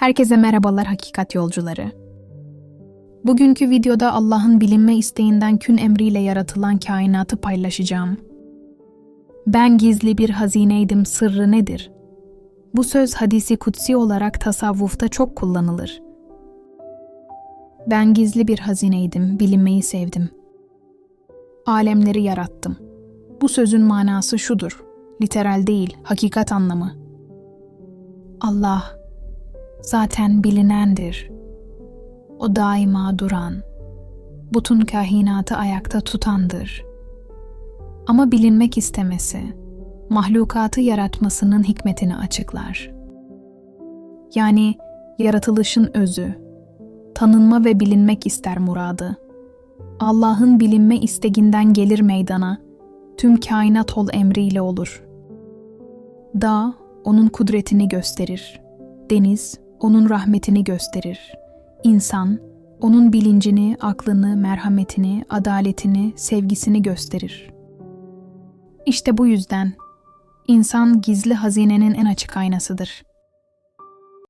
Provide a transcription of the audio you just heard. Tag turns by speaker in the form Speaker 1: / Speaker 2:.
Speaker 1: Herkese merhabalar hakikat yolcuları. Bugünkü videoda Allah'ın bilinme isteğinden kün emriyle yaratılan kainatı paylaşacağım. Ben gizli bir hazineydim sırrı nedir? Bu söz hadisi kutsi olarak tasavvufta çok kullanılır. Ben gizli bir hazineydim, bilinmeyi sevdim. Alemleri yarattım. Bu sözün manası şudur. Literal değil, hakikat anlamı. Allah zaten bilinendir. O daima duran, bütün kainatı ayakta tutandır. Ama bilinmek istemesi, mahlukatı yaratmasının hikmetini açıklar. Yani yaratılışın özü, tanınma ve bilinmek ister muradı. Allah'ın bilinme isteğinden gelir meydana, tüm kainat ol emriyle olur. Dağ, onun kudretini gösterir. Deniz, onun rahmetini gösterir. İnsan, onun bilincini, aklını, merhametini, adaletini, sevgisini gösterir. İşte bu yüzden insan gizli hazinenin en açık aynasıdır.